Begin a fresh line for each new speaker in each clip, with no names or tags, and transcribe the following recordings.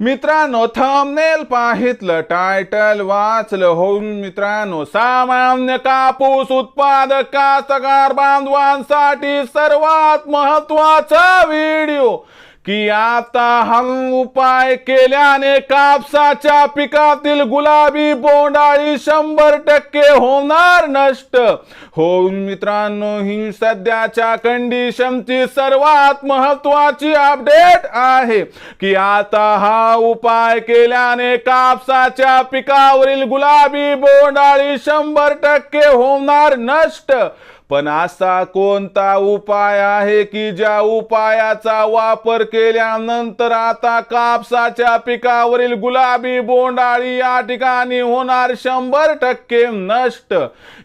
मित्रांनो thumbnail पाहितलं title वाचलं. होऊन मित्रांनो सामान्य कापूस उत्पादक कास्तकार बांधवांसाठी सर्वात महत्त्वाचा व्हिडिओ की आता हम उपाय केल्याने कापसाच्या पिकातील गुलाबी बोंडाळी शंभर टक्के होणार नष्ट. होऊन मित्रांनो ही सध्याच्या कंडिशनची सर्वात महत्वाची अपडेट आहे की आता हा उपाय केल्याने कापसाच्या पिकावरील गुलाबी बोंडाळी शंभर टक्के होणार नष्ट. पण असा कोणता उपाय आहे की ज्या उपायाचा वापर केल्यानंतर आता कापसाच्या पिकावरील गुलाबी बोंडाळी या ठिकाणी होणार शंभर टक्के नष्ट?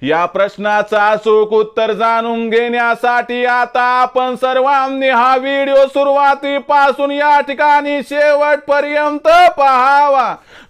या प्रश्नाचा अचूक उत्तर जाणून घेण्यासाठी आता आपण सर्वांनी हा व्हिडिओ सुरुवातीपासून या ठिकाणी शेवटपर्यंत पाहावा.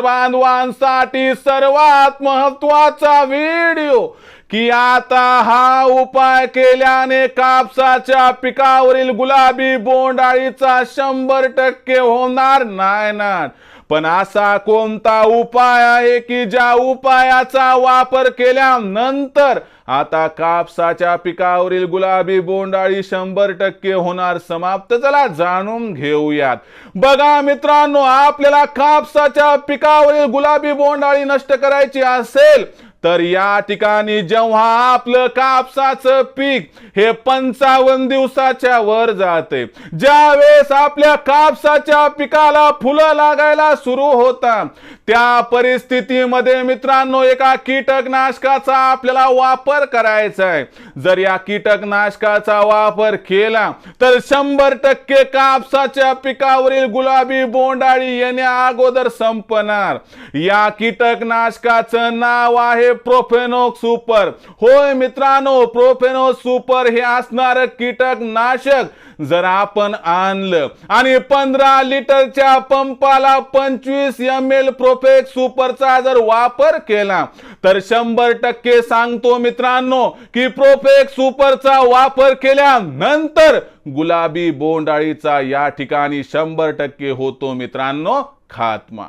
बांधवांसाठी सर्वात महत्त्वाचा व्हिडिओ. की आता हा उपाय केल्याने कापसाच्या पिकावरील गुलाबी बोंडाळीचा शंभर टक्के होणार नाही ना पण असा कोणता उपाय आहे की ज्या उपायाचा वापर केल्यानंतर आता कापसाच्या पिकावरील गुलाबी बोंडाळी शंभर टक्के होणार समाप्त. चला जाणून घेऊयात. बघा मित्रांनो आपल्याला कापसाच्या पिकावरील गुलाबी बोंडाळी नष्ट करायची असेल तर या ठिकाणी जेव्हा आपलं कापसाचं पीक हे पंचावन्न दिवसाच्या वर जाते ज्या वेळेस आपल्या कापसाच्या पिकाला फुलं लागायला सुरू होतात त्या परिस्थितीमध्ये मित्रांनो एका कीटकनाशकाचा आपल्याला वापर करायचा आहे. जर या कीटकनाशकाचा वापर केला तर शंभर टक्के कापसाच्या पिकावरील गुलाबी बोंडाळी येण्या अगोदर संपणार. या कीटकनाशकाचं नाव आहे प्रोफेनो सुपर. होय मित्रांनो प्रोफेनो सुपर हे असणार कीटकनाशक. जर आपण आणलं आणि पंधरा लिटरच्या पंपाला पंचवीस एम एल प्रोफेक सुपरचा जर वापर केला तर शंभर टक्के सांगतो मित्रांनो की प्रोफेक सुपरचा वापर केल्यानंतर गुलाबी बोंडाळीचा या ठिकाणी शंभर टक्के होतो मित्रांनो खात्मा.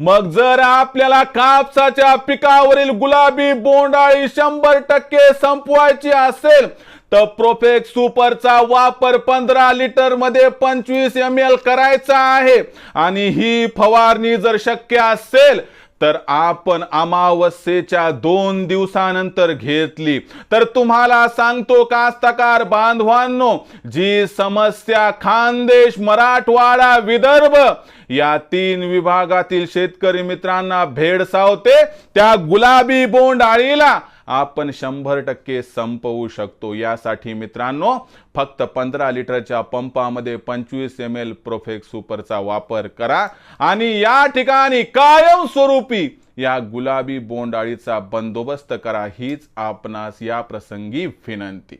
मग जर आपल्याला कापसाच्या पिकावरील गुलाबी बोंडाळी शंभर टक्के संपवायची असेल तर प्रोफेक्स सुपरचा वापर पंधरा लिटरमध्ये पंचवीस एम एल करायचा आहे. आणि ही फवारणी जर शक्य असेल तर आपण अमावस्येच्या दोन दिवसानंतर घेतली. तर तुम्हाला सांगतो कास्तकार बांधवांनो जी समस्या खानदेश मराठवाडा विदर्भ या तीन विभागातील शेतकरी मित्रांना भेडसावते त्या गुलाबी बोंड आळीला आपण शंभर टक्के संपवू शकतो. यासाठी मित्रांनो फक्त पंधरा लिटरच्या पंपामध्ये पंचवीस एम एल प्रोफेक्स सुपरचा वापर करा. आणि या ठिकाणी कायमस्वरूपी या गुलाबी बोंडाळीचा बंदोबस्त करा. हीच आपणास या प्रसंगी विनंती.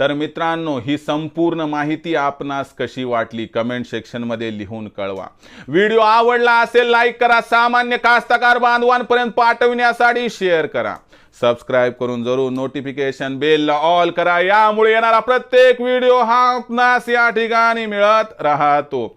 तर मित्रांनो ही संपूर्ण माहिती आपणास कशी वाटली कमेंट सेक्शनमध्ये लिहून कळवा. व्हिडिओ आवडला असेल लाईक करा. सामान्य कास्तकार बांधवांपर्यंत पाठविण्यासाठी शेअर करा. सबस्क्राईब करून जरूर नोटिफिकेशन बेलला ऑल करा. यामुळे येणारा प्रत्येक व्हिडिओ हा आपणास या ठिकाणी मिळत राहतो.